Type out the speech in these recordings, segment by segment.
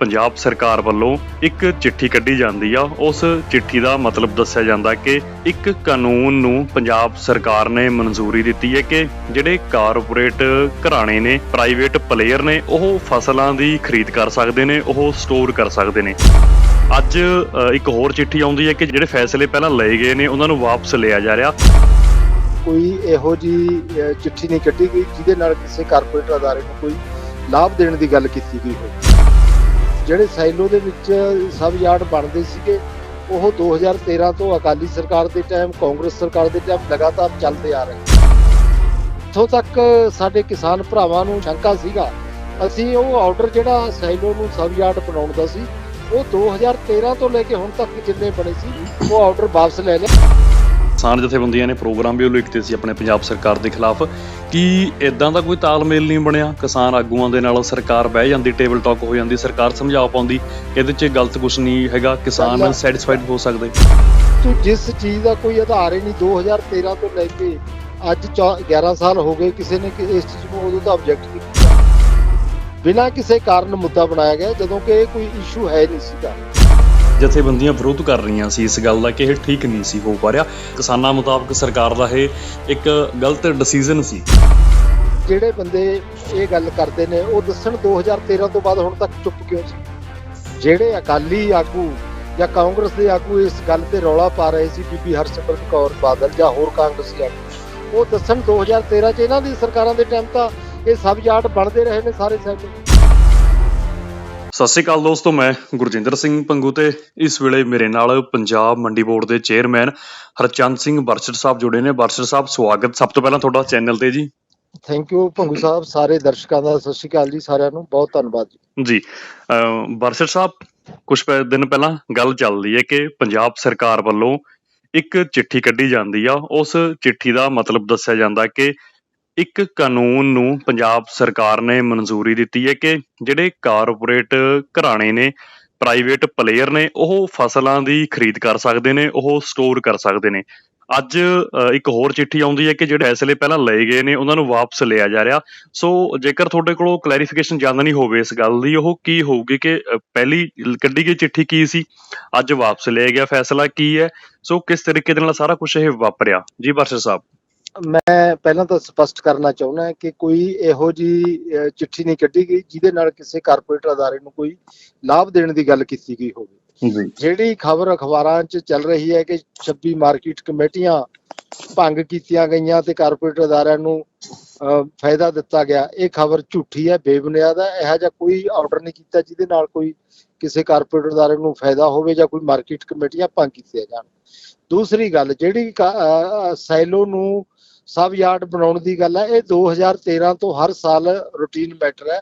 ਪੰਜਾਬ ਸਰਕਾਰ ਵੱਲੋਂ ਇੱਕ ਚਿੱਠੀ ਕੱਢੀ ਜਾਂਦੀ ਆ। ਉਸ ਚਿੱਠੀ ਦਾ ਮਤਲਬ ਦੱਸਿਆ ਜਾਂਦਾ ਕਿ ਇੱਕ ਕਾਨੂੰਨ ਨੂੰ ਪੰਜਾਬ ਸਰਕਾਰ ਨੇ ਮਨਜ਼ੂਰੀ ਦਿੱਤੀ ਹੈ ਕਿ ਜਿਹੜੇ ਕਾਰਪੋਰੇਟ ਘਰਾਣੇ ਨੇ, ਪ੍ਰਾਈਵੇਟ ਪਲੇਅਰ ਨੇ, ਉਹ ਫਸਲਾਂ ਦੀ ਖਰੀਦ ਕਰ ਸਕਦੇ ਨੇ, ਉਹ ਸਟੋਰ ਕਰ ਸਕਦੇ ਨੇ। ਅੱਜ ਇੱਕ ਹੋਰ ਚਿੱਠੀ ਆਉਂਦੀ ਹੈ ਕਿ ਜਿਹੜੇ ਫੈਸਲੇ ਪਹਿਲਾਂ ਲਏ ਗਏ ਨੇ, ਉਹਨਾਂ ਨੂੰ ਵਾਪਸ ਲਿਆ ਜਾ ਰਿਹਾ। ਕੋਈ ਇਹੋ ਜੀ ਚਿੱਠੀ ਨਹੀਂ ਕੱਢੀ ਗਈ, ਜਿਹਦੇ ਨਾਲ ਕਿਸੇ ਕਾਰਪੋਰੇਟ ਅਦਾਰੇ ਨੂੰ ਕੋਈ ਲਾਭ ਦੇਣ ਦੀ ਗੱਲ ਕੀਤੀ ਗਈ ਹੋਵੇ। ਜਿਹੜੇ ਸਾਈਲੋ ਦੇ ਵਿੱਚ ਸਬ ਯਾਰਡ ਬਣਦੇ ਸੀਗੇ, ਉਹ 2013 ਤੋਂ ਅਕਾਲੀ ਸਰਕਾਰ ਦੇ ਟਾਈਮ ਕਾਂਗਰਸ ਸਰਕਾਰ ਦੇ ਟਾਈਮ ਲਗਾਤਾਰ ਚੱਲਦੇ ਆ ਰਹੇ ਇੱਥੋਂ ਤੱਕ ਸਾਡੇ ਕਿਸਾਨ ਭਰਾਵਾਂ ਨੂੰ ਸ਼ੰਕਾ ਸੀਗਾ, ਅਸੀਂ ਉਹ ਆਰਡਰ ਜਿਹੜਾ ਸਾਈਲੋ ਨੂੰ ਸਬ ਯਾਰਡ ਬਣਾਉਣ ਦਾ ਸੀ, ਉਹ 2013 ਤੋਂ ਲੈ ਕੇ ਹੁਣ ਤੱਕ ਜਿੰਨੇ ਬਣੇ ਸੀ, ਉਹ ਆਰਡਰ ਵਾਪਸ ਲੈ ਲਿਆ। ਕਿਸਾਨ ਜਥੇਬੰਦੀਆਂ ਨੇ ਪ੍ਰੋਗਰਾਮ ਵੀ ਉਲੀਕਤੇ ਸੀ ਆਪਣੇ ਪੰਜਾਬ ਸਰਕਾਰ ਦੇ ਖਿਲਾਫ ਕਿ ਇਦਾਂ ਦਾ ਕੋਈ ਤਾਲਮੇਲ ਨਹੀਂ ਬਣਿਆ। ਕਿਸਾਨ ਆਗੂਆਂ ਦੇ ਨਾਲ ਸਰਕਾਰ ਬਹਿ ਜਾਂਦੀ ਟੇਬਲ ਟਾਕ ਹੋ ਜਾਂਦੀ ਸਰਕਾਰ ਸਮਝਾ ਪਾਉਂਦੀ ਇਹਦੇ 'ਚ ਗਲਤ ਕੁਝ ਨਹੀਂ ਹੈਗਾ ਕਿਸਾਨ ਸੈਟੀਸਫਾਈਡ ਹੋ ਸਕਦੇ। ਤੂੰ ਜਿਸ ਚੀਜ਼ ਦਾ ਕੋਈ ਆਧਾਰ ਹੀ ਨਹੀਂ 2013 ਤੋਂ ਲੈ ਕੇ ਅੱਜ ਚੌ- 11 ਸਾਲ ਹੋ ਗਏ ਕਿਸੇ ਨੇ ਕਿ- ਇਸ ਚੀਜ਼ ਨੂੰ ਉਦੋਂ ਦਾ ਆਬਜੈਕਟ ਕੀਤਾ। ਬਿਨਾਂ ਕਿਸੇ ਕਾਰਨ ਮੁੱਦਾ ਬਣਾਇਆ ਗਿਆ ਜਦੋਂ ਕਿ ਇਹ ਕੋਈ ਇਸ਼ੂ ਹੈ ਨਹੀਂ ਸੀਗਾ। ਜਥੇਬੰਦੀਆਂ ਵਿਰੋਧ ਕਰ ਰਹੀਆਂ ਸੀ ਇਸ ਗੱਲ ਦਾ ਕਿ ਇਹ ਠੀਕ ਨਹੀਂ ਸੀ, ਹੋ ਪਾ ਰਿਹਾ। ਕਿਸਾਨਾਂ ਮੁਤਾਬਕ ਸਰਕਾਰ ਦਾ ਇਹ ਇੱਕ ਗਲਤ ਡਿਸੀਜਨ ਸੀ। ਜਿਹੜੇ ਬੰਦੇ ਇਹ ਗੱਲ ਕਰਦੇ ਨੇ, ਉਹ ਦੱਸਣ 2013 ਤੋਂ ਬਾਅਦ ਹੁਣ ਤੱਕ ਚੁੱਪ ਕਿਉਂ ਸੀ? ਜਿਹੜੇ ਅਕਾਲੀ ਆਗੂ ਜਾਂ ਕਾਂਗਰਸ ਦੇ ਆਗੂ ਇਸ ਗੱਲ ਤੇ ਰੌਲਾ ਪਾ ਰਹੇ ਸੀ, ਬੀਬੀ ਹਰਸਿਮਰਤ ਕੌਰ ਬਾਦਲ ਜਾਂ ਹੋਰ ਕਾਂਗਰਸੀ ਆਗੂ, ਉਹ ਦੱਸਣ 2013 ਚ ਇਹਨਾਂ ਦੀ ਸਰਕਾਰਾਂ ਦੇ ਟਾਈਮ ਤਾਂ ਇਹ ਸਬ ਯਾਰਡ ਬਣਦੇ ਰਹੇ ਨੇ ਸਾਰੇ ਸੈਕਟਰ ਸਤਿ ਸ਼੍ਰੀ ਅਕਾਲ ਦੋਸਤੋ ਮੈਂ ਗੁਰਜਿੰਦਰ ਸਿੰਘ ਪੰਗੂ ਤੇ ਇਸ ਵੇਲੇ ਮੇਰੇ ਨਾਲ ਪੰਜਾਬ ਮੰਡੀ ਬੋਰਡ ਦੇ ਚੇਅਰਮੈਨ ਹਰਚੰਦ ਸਿੰਘ ਬਰਛੜ ਸਾਹਿਬ ਜੁੜੇ ਨੇ। ਬਰਛੜ ਸਾਹਿਬ ਸਵਾਗਤ ਸਭ ਤੋਂ ਪਹਿਲਾਂ ਤੁਹਾਡਾ ਚੈਨਲ ਤੇ ਜੀ। ਥੈਂਕ ਯੂ ਭੰਗੂ ਸਾਹਿਬ ਸਾਰੇ ਦਰਸ਼ਕਾਂ ਦਾ ਸਤਿ ਸ਼੍ਰੀ ਅਕਾਲ ਜੀ ਸਾਰਿਆਂ ਨੂੰ ਬਹੁਤ ਧੰਨਵਾਦ ਜੀ। ਜੀ ਬਰਛੜ ਸਾਹਿਬ ਕੁਝ ਦਿਨ ਪਹਿਲਾਂ ਗੱਲ ਚੱਲਦੀ ਹੈ ਕਿ ਪੰਜਾਬ ਸਰਕਾਰ ਵੱਲੋਂ ਇੱਕ ਚਿੱਠੀ ਕੱਢੀ ਜਾਂਦੀ ਆ। ਉਸ ਚਿੱਠੀ ਦਾ ਮਤਲਬ ਦੱਸਿਆ ਜਾਂਦਾ ਕਿ ਇੱਕ ਕਾਨੂੰਨ ਨੂੰ ਪੰਜਾਬ ਸਰਕਾਰ ਨੇ ਮਨਜ਼ੂਰੀ ਦਿੱਤੀ ਹੈ ਕਿ ਜਿਹੜੇ ਕਾਰਪੋਰੇਟ ਘਰਾਣੇ ਨੇ, ਪ੍ਰਾਈਵੇਟ ਪਲੇਅਰ ਨੇ, ਉਹ ਫਸਲਾਂ ਦੀ ਖਰੀਦ ਕਰ ਸਕਦੇ ਨੇ, ਉਹ ਸਟੋਰ ਕਰ ਸਕਦੇ ਨੇ। ਅੱਜ ਇੱਕ ਹੋਰ ਚਿੱਠੀ ਆਉਂਦੀ ਹੈ ਕਿ ਜਿਹੜੇ ਫੈਸਲੇ ਪਹਿਲਾਂ ਲਏ ਗਏ ਨੇ, ਉਹਨਾਂ ਨੂੰ ਵਾਪਸ ਲਿਆ ਜਾ ਰਿਹਾ। ਸੋ ਜੇਕਰ ਤੁਹਾਡੇ ਕੋਲੋਂ ਕਲੈਰੀਫਿਕੇਸ਼ਨ ਜ਼ਿਆਦਾ ਨਹੀਂ ਹੋਵੇ ਇਸ ਗੱਲ ਦੀ, ਉਹ ਕੀ ਹੋਊਗੀ ਕਿ ਪਹਿਲੀ ਕੱਢੀ ਗਈ ਚਿੱਠੀ ਕੀ ਸੀ? ਅੱਜ ਵਾਪਸ ਲਿਆ ਗਿਆ ਫੈਸਲਾ ਕੀ ਹੈ? ਸੋ ਕਿਸ ਤਰੀਕੇ ਦੇ ਨਾਲ ਸਾਰਾ ਕੁਝ ਇਹ ਵਾਪਰਿਆ? ਜੀ ਬਰਸ਼ਰ ਸਾਹਿਬ। ਮੈਂ ਪਹਿਲਾਂ ਤਾਂ ਸਪਸ਼ਟ ਕਰਨਾ ਚਾਹੁੰਦਾ ਕਿ ਕੋਈ ਇਹੋ ਜੀ ਚਿੱਠੀ ਨਹੀਂ ਕੱਢੀ ਗਈ ਜਿਹਦੇ ਨਾਲ ਕਿਸੇ ਕਾਰਪੋਰੇਟ ਅਦਾਰੇ ਨੂੰ ਕੋਈ ਲਾਭ ਦੇਣ ਦੀ ਗੱਲ ਕੀਤੀ ਗਈ ਹੋਵੇ। ਜਿਹੜੀ ਖਬਰ ਅਖਬਾਰਾਂ 'ਚ ਚੱਲ ਰਹੀ ਹੈ ਕਿ 26 ਮਾਰਕੀਟ ਕਮੇਟੀਆਂ ਭੰਗ ਕੀਤੀਆਂ ਗਈਆਂ ਤੇ ਕਾਰਪੋਰੇਟ ਅਦਾਰਿਆਂ ਨੂੰ ਫਾਇਦਾ ਦਿੱਤਾ ਗਿਆ ਇਹ ਖਬਰ ਝੂਠੀ ਹੈ ਬੇਬੁਨਿਆਦ ਹੈ ਇਹੋ ਜਿਹਾ ਕੋਈ ਆਰਡਰ ਨਹੀਂ ਕੀਤਾ ਜਿਹਦੇ ਨਾਲ ਕੋਈ ਕਿਸੇ ਕਾਰਪੋਰੇਟ ਅਦਾਰੇ ਨੂੰ ਫਾਇਦਾ ਹੋਵੇ ਜਾਂ ਕੋਈ ਮਾਰਕੀਟ ਕਮੇਟੀਆਂ ਭੰਗ ਕੀਤੀਆਂ ਜਾਣ। ਦੂਸਰੀ ਗੱਲ ਜਿਹੜੀ ਸਾਈਲੋ ਨੂੰ ਸਬ ਯਾਰਡ ਬਣਾਉਣ ਦੀ ਗੱਲ ਹੈ। ਇਹ 2013 ਤੋਂ ਹਰ ਸਾਲ ਰੂਟੀਨ ਮੈਟਰ ਹੈ।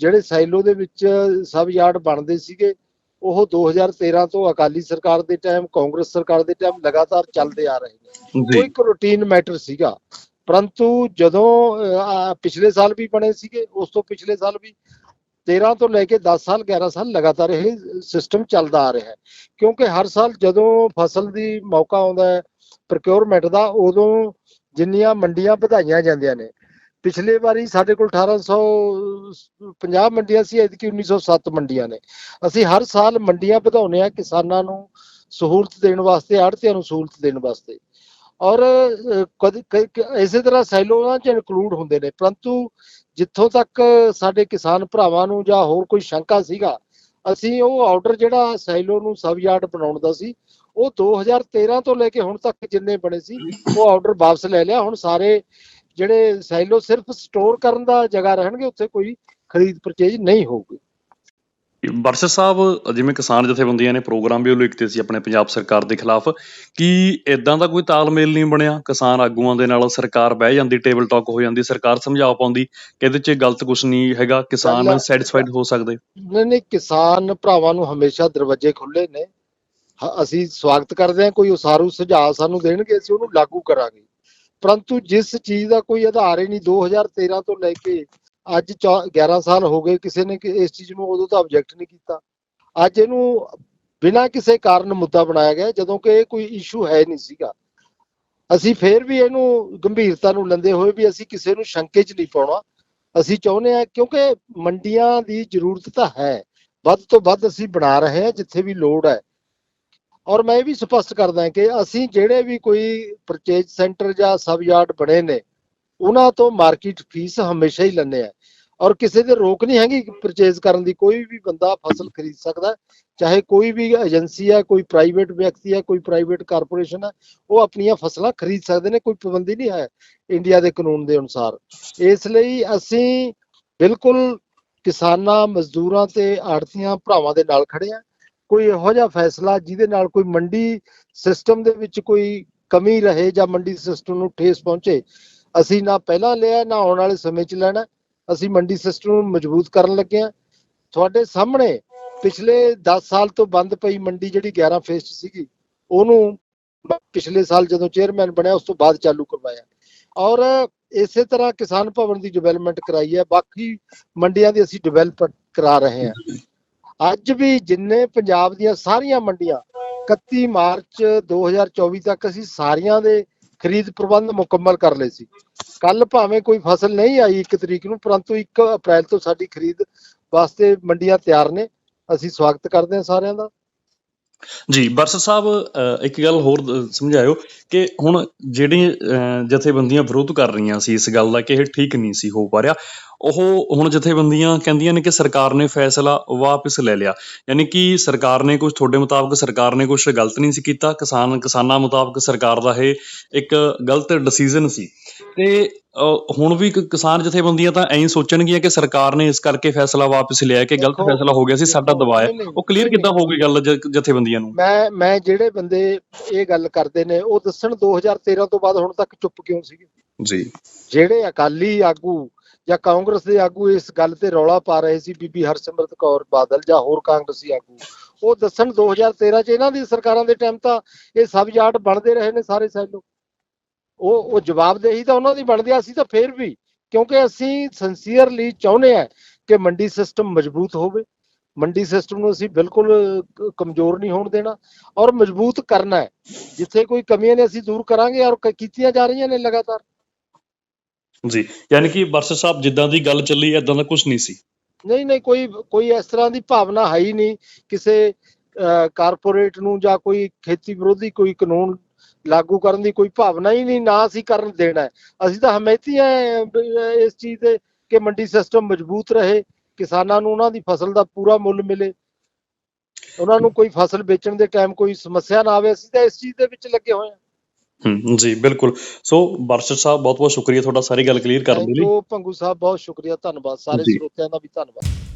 ਜਿਹੜੇ ਸਾਈਲੋ ਦੇ ਵਿੱਚ ਸਬ ਯਾਰਡ ਬਣਦੇ ਸੀਗੇ ਉਹ 2013 ਤੋਂ ਅਕਾਲੀ ਸਰਕਾਰ ਦੇ ਟਾਈਮ ਕਾਂਗਰਸ ਸਰਕਾਰ ਦੇ ਟਾਈਮ ਲਗਾਤਾਰ ਚੱਲਦੇ ਆ ਰਹੇ ਨੇ। ਇੱਕ ਰੂਟੀਨ ਮੈਟਰ ਸੀਗਾ। ਪਰੰਤੂ ਜਦੋਂ ਪਿਛਲੇ ਸਾਲ ਵੀ ਬਣੇ ਸੀਗੇ ਉਸ ਤੋਂ ਪਿਛਲੇ ਸਾਲ ਵੀ 13 ਤੋਂ ਲੈ ਕੇ 10 ਸਾਲ 11 ਸਾਲ ਲਗਾਤਾਰ ਇਹ ਸਿਸਟਮ ਚੱਲਦਾ ਆ ਰਿਹਾ ਹੈ। ਕਿਉਂਕਿ ਹਰ ਸਾਲ ਜਦੋਂ ਫਸਲ ਦੀ ਮੌਕਾ ਆਉਂਦਾ ਹੈ ਪ੍ਰੋਕਿਉਰਮੈਂਟ ਦਾ ਉਦੋਂ ਜਿੰਨੀਆਂ ਮੰਡੀਆਂ ਵਧਾਈਆਂ ਜਾਂਦੀਆਂ ਨੇ। ਪਿਛਲੇ ਵਾਰੀ ਸਾਡੇ ਕੋਲ 1850 ਮੰਡੀਆਂ ਸੀ, ਐਤਕੀ 1907 ਮੰਡੀਆਂ ਨੇ। ਅਸੀਂ ਹਰ ਸਾਲ ਮੰਡੀਆਂ ਵਧਾਉਂਦੇ ਆ ਕਿਸਾਨਾਂ ਨੂੰ ਸਹੂਲਤ ਦੇਣ ਵਾਸਤੇ ਆੜਤੀਆਂ ਨੂੰ ਸਹੂਲਤ ਦੇਣ ਵਾਸਤੇ। ਔਰ ਇਸੇ ਤਰ੍ਹਾਂ ਸੈਲੋਆਂ ਚ ਇਨਕਲੂਡ ਹੁੰਦੇ ਨੇ। ਪਰੰਤੂ ਜਿੱਥੋਂ ਤੱਕ ਸਾਡੇ ਕਿਸਾਨ ਭਰਾਵਾਂ ਨੂੰ ਜਾਂ ਹੋਰ ਕੋਈ ਸ਼ੰਕਾ ਸੀਗਾ, ਅਸੀਂ ਉਹ ਆਰਡਰ ਜਿਹੜਾ ਸੈਲੋ ਨੂੰ ਸਬ ਯਾਰਡ ਬਣਾਉਣ ਦਾ ਸੀ ਉਹ 2013 ਤੋਂ ਲੈ ਕੇ ਹੁਣ ਤੱਕ ਜਿੰਨੇ ਬਣੇ ਸੀ ਉਹ ਆਰਡਰ ਵਾਪਸ ਲੈ ਲਿਆ। ਹੁਣ ਸਾਰੇ ਜਿਹੜੇ ਸੈਲੋ ਸਿਰਫ ਸਟੋਰ ਕਰਨ ਦਾ ਜਗ੍ਹਾ ਰਹਿਣਗੇ ਉੱਥੇ ਕੋਈ ਖਰੀਦ ਪਰਚੇਜ ਨਹੀਂ ਹੋਊਗੀ। ਬਰਸ਼ਰ ਸਾਹਿਬ ਜਿਵੇਂ ਕਿਸਾਨ ਜਥੇਬੰਦੀਆਂ ਨੇ ਪ੍ਰੋਗਰਾਮ ਵੀ ਉਲੀਕਤੇ ਸੀ ਆਪਣੇ ਪੰਜਾਬ ਸਰਕਾਰ ਦੇ ਖਿਲਾਫ ਕਿ ਇਦਾਂ ਦਾ ਕੋਈ ਤਾਲਮੇਲ ਨਹੀਂ ਬਣਿਆ। ਕਿਸਾਨ ਆਗੂਆਂ ਦੇ ਨਾਲ ਸਰਕਾਰ ਬਹਿ ਜਾਂਦੀ ਟੇਬਲ ਟਾਕ ਹੋ ਜਾਂਦੀ ਸਰਕਾਰ ਸਮਝਾ ਪਾਉਂਦੀ ਕਿ ਇਹਦੇ 'ਚ ਗਲਤ ਕੁਝ ਨਹੀਂ ਹੈਗਾ ਕਿਸਾਨ ਸੈਟੀਸਫਾਈਡ ਹੋ ਸਕਦੇ। ਨਹੀਂ ਨਹੀਂ ਕਿਸਾਨ ਭਰਾਵਾਂ ਨੂੰ ਹਮੇਸ਼ਾ ਦਰਵਾਜ਼ੇ ਖੁੱਲੇ ਨੇ। ਅਸੀਂ ਸਵਾਗਤ ਕਰਦੇ ਹਾਂ, ਕੋਈ ਉਸਾਰੂ ਸੁਝਾਅ ਸਾਨੂੰ ਦੇਣਗੇ, ਅਸੀਂ ਉਹਨੂੰ ਲਾਗੂ ਕਰਾਂਗੇ। ਪਰੰਤੂ ਜਿਸ ਚੀਜ਼ ਦਾ ਕੋਈ ਆਧਾਰ ਹੀ ਨਹੀਂ 2013 ਤੋਂ ਲੈ ਕੇ ਅੱਜ ਚੌ- 11 ਸਾਲ ਹੋ ਗਏ, ਕਿਸੇ ਨੇ ਕਿ, ਇਸ ਚੀਜ਼ ਨੂੰ ਉਦੋਂ ਤਾਂ ਆਬਜੈਕਟ ਨਹੀਂ ਕੀਤਾ। ਅੱਜ ਇਹਨੂੰ ਬਿਨਾਂ ਕਿਸੇ ਕਾਰਨ ਮੁੱਦਾ ਬਣਾਇਆ ਗਿਆ, ਜਦੋਂ ਕਿ ਇਹ ਕੋਈ ਇਸ਼ੂ ਹੈ ਨਹੀਂ ਸੀਗਾ। ਅਸੀਂ ਫੇਰ ਵੀ ਇਹਨੂੰ ਗੰਭੀਰਤਾ ਨੂੰ ਲੈਂਦੇ ਹੋਏ ਵੀ ਅਸੀਂ ਕਿਸੇ ਨੂੰ ਸ਼ੰਕੇ 'ਚ ਨਹੀਂ ਪਾਉਣਾ। ਅਸੀਂ ਚਾਹੁੰਦੇ ਹਾਂ, ਕਿਉਂਕਿ ਮੰਡੀਆਂ ਦੀ ਜ਼ਰੂਰਤ ਤਾਂ ਹੈ। ਵੱਧ ਤੋਂ ਵੱਧ ਅਸੀਂ ਬਣਾ ਰਹੇ ਹਾਂ, ਜਿੱਥੇ ਵੀ ਲੋੜ ਹੈ। ਔਰ ਮੈਂ ਇਹ ਵੀ ਸਪਸ਼ਟ ਕਰਦਾ ਕਿ ਅਸੀਂ ਜਿਹੜੇ ਵੀ ਕੋਈ ਪਰਚੇਜ ਸੈਂਟਰ ਜਾਂ ਸਬ ਯਾਰਡ ਬਣੇ ਨੇ, ਉਹਨਾਂ ਤੋਂ ਮਾਰਕੀਟ ਫੀਸ ਹਮੇਸ਼ਾ ਹੀ ਲੈਂਦੇ ਆ ਔਰ ਕਿਸੇ ਦੇ ਰੋਕ ਨਹੀਂ ਹੈਗੀ ਪਰਚੇਜ ਕਰਨ ਦੀ, ਕੋਈ ਵੀ ਬੰਦਾ ਫਸਲ ਖਰੀਦ ਸਕਦਾ ਚਾਹੇ ਕੋਈ ਵੀ ਏਜੰਸੀ ਹੈ, ਕੋਈ ਪ੍ਰਾਈਵੇਟ ਵਿਅਕਤੀ ਹੈ, ਕੋਈ ਪ੍ਰਾਈਵੇਟ ਕਾਰਪੋਰੇਸ਼ਨ ਹੈ, ਉਹ ਆਪਣੀਆਂ ਫਸਲਾਂ ਖਰੀਦ ਸਕਦੇ ਨੇ, ਕੋਈ ਪਾਬੰਦੀ ਨਹੀਂ ਹੈ ਇੰਡੀਆ ਦੇ ਕਾਨੂੰਨ ਦੇ ਅਨੁਸਾਰ। ਇਸ ਲਈ ਅਸੀਂ ਬਿਲਕੁਲ ਕਿਸਾਨਾਂ, ਮਜ਼ਦੂਰਾਂ ਤੇ ਆੜਤੀਆਂ ਭਰਾਵਾਂ ਦੇ ਨਾਲ ਖੜੇ ਆ ਕੋਈ ਇਹੋ ਜਿਹਾ ਫੈਸਲਾ ਜਿਹਦੇ ਨਾਲ ਕੋਈ ਮੰਡੀ ਸਿਸਟਮ ਦੇ ਵਿੱਚ ਕੋਈ ਕਮੀ ਰਹੇ ਜਾਂ ਮੰਡੀ ਸਿਸਟਮ ਨੂੰ ਠੇਸ ਪਹੁੰਚੇ, ਅਸੀਂ ਨਾ ਪਹਿਲਾਂ ਲਿਆ, ਨਾ ਆਉਣ ਵਾਲੇ ਸਮੇਂ 'ਚ ਲੈਣਾ। ਅਸੀਂ ਮੰਡੀ ਸਿਸਟਮ ਨੂੰ ਮਜ਼ਬੂਤ ਕਰਨ ਲੱਗੇ ਆ ਤੁਹਾਡੇ ਸਾਹਮਣੇ ਪਿਛਲੇ 10 ਸਾਲ ਤੋਂ ਬੰਦ ਪਈ ਮੰਡੀ ਜਿਹੜੀ 11 ਫੇਸ 'ਚ ਸੀਗੀ, ਉਹਨੂੰ ਪਿਛਲੇ ਸਾਲ ਜਦੋਂ ਚੇਅਰਮੈਨ ਬਣਿਆ, ਉਸ ਤੋਂ ਬਾਅਦ ਚਾਲੂ ਕਰਵਾਇਆ। ਔਰ ਇਸੇ ਤਰ੍ਹਾਂ ਕਿਸਾਨ ਭਵਨ ਦੀ ਡਿਵੈਲਪਮੈਂਟ ਕਰਾਈ ਹੈ। ਬਾਕੀ ਮੰਡੀਆਂ ਦੀ ਅਸੀਂ ਡਿਵੈਲਪ ਕਰਾ ਰਹੇ ਹਾਂ। ਅੱਜ ਵੀ ਜਿੰਨੇ ਪੰਜਾਬ ਦੀਆਂ ਸਾਰੀਆਂ ਮੰਡੀਆਂ 31 ਮਾਰਚ 2024 ਤੱਕ ਅਸੀਂ ਸਾਰੀਆਂ ਦੇ ਖਰੀਦ ਪ੍ਰਬੰਧ ਮੁਕੰਮਲ ਕਰ ਲਏ ਸੀ। ਕੱਲ ਭਾਵੇਂ ਕੋਈ ਫਸਲ ਨਹੀਂ ਆਈ 1 ਤਰੀਕ ਨੂੰ, ਪਰੰਤੂ 1 ਅਪ੍ਰੈਲ ਤੋਂ ਸਾਡੀ ਖਰੀਦ ਵਾਸਤੇ ਮੰਡੀਆਂ ਤਿਆਰ ਨੇ। ਅਸੀਂ ਸਵਾਗਤ ਕਰਦੇ ਹਾਂ ਸਾਰਿਆਂ ਦਾ। ਜੀ ਬਰਸ ਸਾਹਿਬ ਅ, ਇੱਕ ਗੱਲ ਹੋਰ ਦ- ਸਮਝਾਇਓ ਕਿ ਹੁਣ ਜਿਹੜੀਆਂ ਅ, ਜਥੇਬੰਦੀਆਂ ਵਿਰੋਧ ਕਰ ਰਹੀਆਂ ਸੀ ਇਸ ਗੱਲ ਦਾ ਕਿ ਇਹ ਠੀਕ ਨਹੀਂ ਸੀ ਹੋ ਪਾ ਰਿਹਾ। ਉਹ ਹੁਣ ਜਥੇਬੰਦੀਆਂ ਕਹਿੰਦੀਆਂ ਨੇ ਕਿ ਸਰਕਾਰ ਨੇ ਫੈਸਲਾ ਵਾਪਸ ਲੈ ਲਿਆ। ਯਾਨੀ ਕਿ ਸਰਕਾਰ ਨੇ ਕੁਝ ਤੁਹਾਡੇ ਮੁਤਾਬਕ ਸਰਕਾਰ ਨੇ ਕੁਝ ਗਲਤ ਨਹੀਂ ਸੀ ਕੀਤਾ। ਕਿਸਾਨ ਕਿਸਾਨਾਂ ਮੁਤਾਬਕ ਸਰਕਾਰ ਦਾ ਇਹ ਇੱਕ ਗਲਤ ਡਿਸੀਜਨ ਸੀ। ਤੇ ਹੁਣ ਵੀ ਕਿਸਾਨ ਜਥੇਬੰਦੀਆਂ ਤਾਂ ਐਂ ਸੋਚਣਗੀਆਂ ਕਿ ਸਰਕਾਰ ਨੇ ਇਸ ਕਰਕੇ ਫੈਸਲਾ ਵਾਪਸ ਲਿਆ ਕਿ ਗਲਤ ਫੈਸਲਾ ਹੋ ਗਿਆ ਸੀ ਸਾਡਾ ਦਬਾਅ ਹੈ। ਉਹ ਕਲੀਅਰ ਕਿੱਦਾਂ ਹੋਊਗੀ ਗੱਲ ਜਥੇਬੰਦੀਆਂ ਨੂੰ? ਮੈਂ ਮੈਂ ਜਿਹੜੇ ਬੰਦੇ ਇਹ ਗੱਲ ਕਰਦੇ ਨੇ ਉਹ ਦੱਸਣ 2013 ਤੋਂ ਬਾਅਦ ਹੁਣ ਤੱਕ ਚੁੱਪ ਕਿਉਂ ਸੀਗੇ? ਜੀ। ਜਿਹੜੇ ਅਕਾਲੀ ਆਗੂ ਜਾਂ ਕਾਂਗਰਸ ਦੇ ਆਗੂ ਇਸ ਗੱਲ ਤੇ ਰੌਲਾ ਪਾ ਰਹੇ ਸੀ ਬੀਬੀ ਹਰਸਿਮਰਤ ਕੌਰ ਬਾਦਲ ਜਾਂ ਹੋਰ ਕਾਂਗਰਸੀ ਆਗੂ ਉਹ ਦੱਸਣ 2013 ਚ ਇਹਨਾਂ ਦੀ ਸਰਕਾਰਾਂ ਦੇ ਟਾਈਮ ਤਾਂ ਇਹ ਸਬ ਯਾਰਡ ਬਣਦੇ ਰਹੇ ਨੇ ਸਾਰੇ ਸੈਲੋ। ਉਹ ਉਹ ਜਵਾਬਦੇਹੀ ਤਾਂ ਉਹਨਾਂ ਦੀ ਬਣਦੀ ਆ, ਅਸੀਂ ਤਾਂ ਫੇਰ ਵੀ ਕਿਉਂਕਿ ਅਸੀਂ ਸਿੰਸੀਅਰਲੀ ਚਾਹੁੰਦੇ ਆ ਕਿ ਮੰਡੀ ਸਿਸਟਮ ਮਜ਼ਬੂਤ ਹੋਵੇ। ਮੰਡੀ ਸਿਸਟਮ ਨੂੰ ਅਸੀਂ ਬਿਲਕੁਲ ਕਮਜ਼ੋਰ ਨਹੀਂ ਹੋਣ ਦੇਣਾ ਔਰ ਮਜ਼ਬੂਤ ਕਰਨਾ ਹੈ। ਜਿੱਥੇ ਕੋਈ ਕਮੀਆਂ ਨੇ ਅਸੀਂ ਦੂਰ ਕਰਾਂਗੇ ਔਰ ਕੀਤੀਆਂ ਜਾ ਰਹੀਆਂ ਨੇ ਲਗਾਤਾਰ। ਜੀ ਯਾਨੀ ਕਿ ਬਰਸਰ ਸਾਹਿਬ ਜਿੱਦਾਂ ਦੀ ਗੱਲ ਚੱਲੀ ਐਦਾਂ ਦਾ ਕੁਝ ਨਹੀਂ ਸੀ। ਨਹੀਂ ਨਹੀਂ ਕੋਈ ਕੋਈ ਇਸ ਤਰ੍ਹਾਂ ਦੀ ਭਾਵਨਾ ਹੈ ਹੀ ਨਹੀਂ। ਕਿਸੇ ਕਾਰਪੋਰੇਟ ਨੂੰ ਜਾਂ ਕੋਈ ਖੇਤੀ ਵਿਰੋਧੀ ਕੋਈ ਕਾਨੂੰਨ ਲਾਗੂ ਕਰਨ ਦੀ ਕੋਈ ਭਾਵਨਾ ਹੀ ਨਹੀਂ ਨਾ ਅਸੀਂ ਕਰਨ ਦੇਣਾ। ਅਸੀਂ ਤਾਂ ਹਮਾਇਤੀ ਹੈ ਇਸ ਚੀਜ਼ ਦੇ ਕਿ ਮੰਡੀ ਸਿਸਟਮ ਮਜ਼ਬੂਤ ਰਹੇ ਕਿਸਾਨਾਂ ਨੂੰ ਉਹਨਾਂ ਦੀ ਫਸਲ ਦਾ ਪੂਰਾ ਮੁੱਲ ਮਿਲੇ। ਉਹਨਾਂ ਨੂੰ ਕੋਈ ਫਸਲ ਵੇਚਣ ਦੇ ਟਾਈਮ ਕੋਈ ਸਮੱਸਿਆ ਨਾ ਆਵੇ ਅਸੀਂ ਤਾਂ ਇਸ ਚੀਜ਼ ਦੇ ਵਿੱਚ ਲੱਗੇ ਹੋਏ ਹਾਂ। ਹੂੰ ਜੀ ਬਿਲਕੁਲ। ਸੋ ਬਰਸਰ ਸਾਹਿਬ ਬਹੁਤ ਬਹੁਤ ਸ਼ੁਕਰੀਆ ਤੁਹਾਡਾ ਸਾਰੀ ਗੱਲ ਕਲੀਅਰ ਕਰਨ ਦੇ ਲਈ। ਭੰਗੂ ਸਾਹਿਬ ਬਹੁਤ ਸ਼ੁਕਰੀਆ ਧੰਨਵਾਦ। ਸਾਰੇ। ਸਰੋਤਿਆਂ ਦਾ ਵੀ ਧੰਨਵਾਦ।